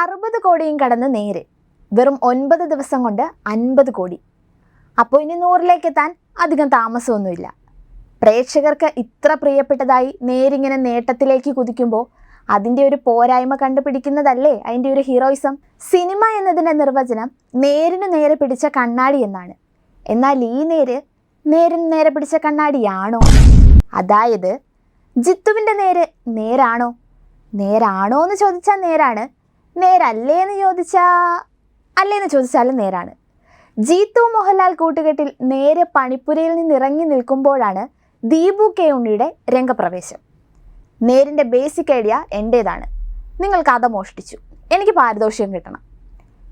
അറുപത് കോടിയും കടന്ന് നേരെ. വെറും ഒൻപത് ദിവസം കൊണ്ട് അൻപത് കോടി. അപ്പോൾ ഇനി നൂറിലേക്ക് എത്താൻ അധികം താമസമൊന്നുമില്ല. പ്രേക്ഷകർക്ക് ഇത്ര പ്രിയപ്പെട്ടതായി നേരിങ്ങനെ നേട്ടത്തിലേക്ക് കുതിക്കുമ്പോൾ അതിന്റെ ഒരു പോരായ്മ കണ്ടുപിടിക്കുന്നതല്ലേ അതിന്റെ ഒരു ഹീറോയിസം? സിനിമ എന്നതിന്റെ നിർവചനം നേരിന് നേരെ പിടിച്ച കണ്ണാടി എന്നാണ്. എന്നാൽ ഈ നേര് നേരിന് നേരെ പിടിച്ച കണ്ണാടിയാണോ? അതായത് ജിത്തുവിന്റെ നേര് നേരാണോ? നേരാണോ എന്ന് ചോദിച്ചാൽ നേരാണ്. നേരല്ലേ എന്ന് ചോദിച്ചാൽ അല്ലേ എന്ന് ചോദിച്ചാലും നേരാണ്. ജീത്തു മോഹൻലാൽ കൂട്ടുകെട്ടിൽ നേരെ പണിപ്പുരയിൽ നിന്ന് ഇറങ്ങി നിൽക്കുമ്പോഴാണ് ദീപു കെ ഉണ്ണിയുടെ രംഗപ്രവേശം. നേരിന്റെ ബേസിക് ഐഡിയ എന്റേതാണ്. നിങ്ങൾ കഥ മോഷ്ടിച്ചു. എനിക്ക് പാരിതോഷികം കിട്ടണം.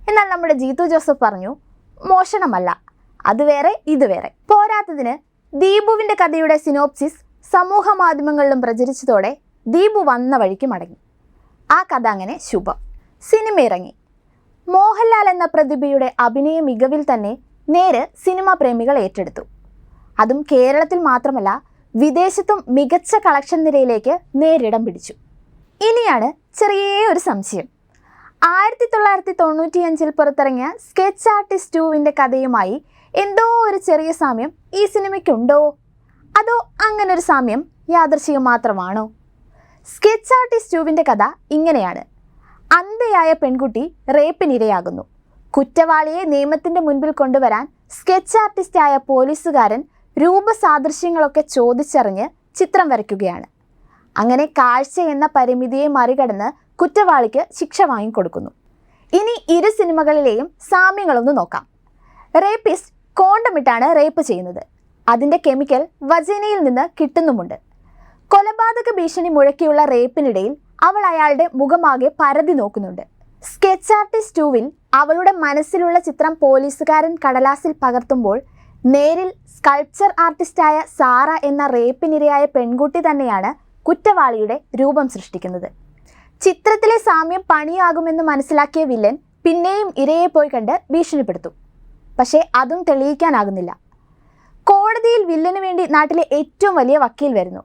എന്നാൽ നമ്മുടെ ജീത്തു ജോസഫ് പറഞ്ഞു മോഷണമല്ല അത് വേറെ ഇത് വേറെ. പോരാത്തതിന് ദീപുവിന്റെ കഥയുടെ സിനോപ്സിസ് സമൂഹ മാധ്യമങ്ങളിലും പ്രചരിച്ചതോടെ ദീപു വന്ന വഴിക്ക് മടങ്ങി. ആ കഥ അങ്ങനെ ശുഭം. സിനിമ ഇറങ്ങി മോഹൻലാൽ എന്ന പ്രതിഭയുടെ അഭിനയ മികവിൽ തന്നെ നേര് സിനിമാ പ്രേമികൾ ഏറ്റെടുത്തു. അതും കേരളത്തിൽ മാത്രമല്ല വിദേശത്തും മികച്ച കളക്ഷൻ നിരയിലേക്ക് നേരിടം പിടിച്ചു. ഇനിയാണ് ചെറിയ ഒരു സംശയം. ആയിരത്തി തൊള്ളായിരത്തി തൊണ്ണൂറ്റിയഞ്ചിൽ പുറത്തിറങ്ങിയ സ്കെച്ച് ആർട്ടിസ്റ്റ് ടൂവിന്റെ കഥയുമായി എന്തോ ഒരു ചെറിയ സാമ്യം ഈ സിനിമയ്ക്കുണ്ടോ? അതോ അങ്ങനെ ഒരു സാമ്യം യാദൃശികം മാത്രമാണോ? സ്കെച്ച് ആർട്ടിസ്റ്റ് ടൂവിന്റെ കഥ ഇങ്ങനെയാണ്. അന്ധയായ പെൺകുട്ടി റേപ്പിനിരയാകുന്നു. കുറ്റവാളിയെ നിയമത്തിന്റെ മുൻപിൽ കൊണ്ടുവരാൻ സ്കെച്ച് ആർട്ടിസ്റ്റായ പോലീസുകാരൻ രൂപസാദൃശ്യങ്ങളൊക്കെ ചോദിച്ചറിഞ്ഞ് ചിത്രം വരയ്ക്കുകയാണ്. അങ്ങനെ കാഴ്ച എന്ന പരിമിതിയെ മറികടന്ന് കുറ്റവാളിക്ക് ശിക്ഷ വാങ്ങിക്കൊടുക്കുന്നു. ഇനി ഇരു സിനിമകളിലെയും സാമ്യങ്ങളൊന്ന് നോക്കാം. റേപ്പിസ്റ്റ് കോണ്ടമിട്ടാണ് റേപ്പ് ചെയ്യുന്നത്. അതിന്റെ കെമിക്കൽ വജനയിൽ നിന്ന് കിട്ടുന്നുമുണ്ട്. കൊലപാതക ഭീഷണി മുഴക്കിയുള്ള റേപ്പിനിടയിൽ അവൾ അയാളുടെ മുഖമാകെ പരതി നോക്കുന്നുണ്ട്. സ്കെച്ച് ആർട്ടിസ്റ്റ് ടൂവിൽ അവളുടെ മനസ്സിലുള്ള ചിത്രം പോലീസുകാരൻ കടലാസിൽ പകർത്തുമ്പോൾ നേരിൽ സ്കൾപ്ചർ ആർട്ടിസ്റ്റായ സാറ എന്ന റേപ്പിനിരയായ പെൺകുട്ടി തന്നെയാണ് കുറ്റവാളിയുടെ രൂപം സൃഷ്ടിക്കുന്നത്. ചിത്രത്തിലെ സാമ്യം പണിയാകുമെന്ന് മനസ്സിലാക്കിയ വില്ലൻ പിന്നെയും ഇരയെ പോയി കണ്ട് ഭീഷണിപ്പെടുത്തും. പക്ഷേ അതും തെളിയിക്കാനാകുന്നില്ല. കോടതിയിൽ വില്ലന് വേണ്ടി നാട്ടിലെ ഏറ്റവും വലിയ വക്കീൽ വരുന്നു.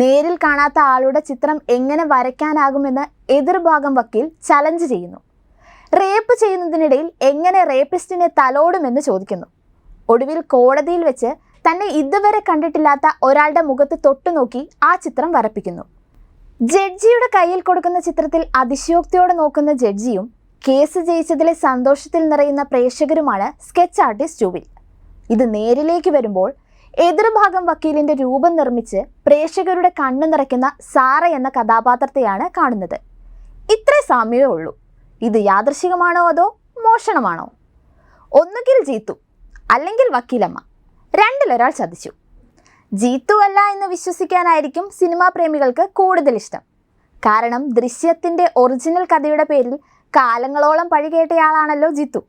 നേരിൽ കാണാത്ത ആളുടെ ചിത്രം എങ്ങനെ വരയ്ക്കാനാകുമെന്ന് എതിർഭാഗം വക്കീൽ ചലഞ്ച് ചെയ്യുന്നു. റേപ്പ് ചെയ്യുന്നതിനിടയിൽ എങ്ങനെ റേപ്പിസ്റ്റിനെ തലോടുമെന്ന് ചോദിക്കുന്നു. ഒടുവിൽ കോടതിയിൽ വെച്ച് തന്നെ ഇതുവരെ കണ്ടിട്ടില്ലാത്ത ഒരാളുടെ മുഖത്ത് തൊട്ടുനോക്കി ആ ചിത്രം വരപ്പിക്കുന്നു. ജഡ്ജിയുടെ കയ്യിൽ കൊടുക്കുന്ന ചിത്രത്തിൽ അതിശയോക്തിയോടെ നോക്കുന്ന ജഡ്ജിയും കേസ് ജയിച്ചതിലെ സന്തോഷത്തിൽ നിറയുന്ന പ്രേക്ഷകരുമാണ് സ്കെച്ച് ആർട്ടിസ്റ്റ് ജൂവിൽ ഇത് നേരിലേക്ക് വരുമ്പോൾ എതിർഭാഗം വക്കീലിന്റെ രൂപം നിർമ്മിച്ച് പ്രേക്ഷകരുടെ കണ്ണു നിറയ്ക്കുന്ന സാറ എന്ന കഥാപാത്രത്തെയാണ് കാണുന്നത്. ഇത്രേ സാമ്യമേ ഉള്ളൂ. ഇത് യാദൃശികമാണോ അതോ മോഷണമാണോ? ഒന്നുകിൽ ജീത്തു അല്ലെങ്കിൽ വക്കീലമ്മ. രണ്ടിലൊരാൾ ചതിച്ചു. ജീത്തു അല്ല എന്ന് വിശ്വസിക്കാനായിരിക്കും സിനിമാ പ്രേമികൾക്ക് കൂടുതൽ ഇഷ്ടം. കാരണം ദൃശ്യത്തിന്റെ ഒറിജിനൽ കഥയുടെ പേരിൽ കാലങ്ങളോളം പഴികേട്ടയാളാണല്ലോ ജിത്തു.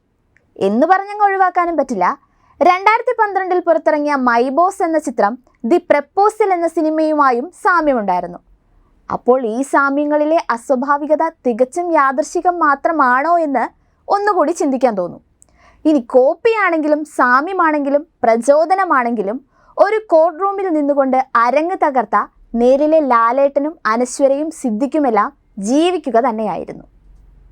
എന്ന് പറഞ്ഞങ്ങ് ഒഴിവാക്കാനും പറ്റില്ല. രണ്ടായിരത്തി പന്ത്രണ്ടിൽ പുറത്തിറങ്ങിയ മൈബോസ് എന്ന ചിത്രം ദി പ്രപ്പോസൽ എന്ന സിനിമയുമായും സാമ്യമുണ്ടായിരുന്നു. അപ്പോൾ ഈ സാമ്യങ്ങളിലെ അസ്വാഭാവികത തികച്ചും യാദർശികം മാത്രമാണോ എന്ന് ഒന്നുകൂടി ചിന്തിക്കാൻ തോന്നും. ഇനി കോപ്പിയാണെങ്കിലും സാമ്യമാണെങ്കിലും പ്രചോദനമാണെങ്കിലും ഒരു കോർട്ട് റൂമിൽ നിന്നുകൊണ്ട് അരങ്ങ് തകർത്ത നേരിലെ ലാലേട്ടനും അനശ്വരയും സിദ്ധിക്കുമെല്ലാം ജീവിക്കുക തന്നെയായിരുന്നു.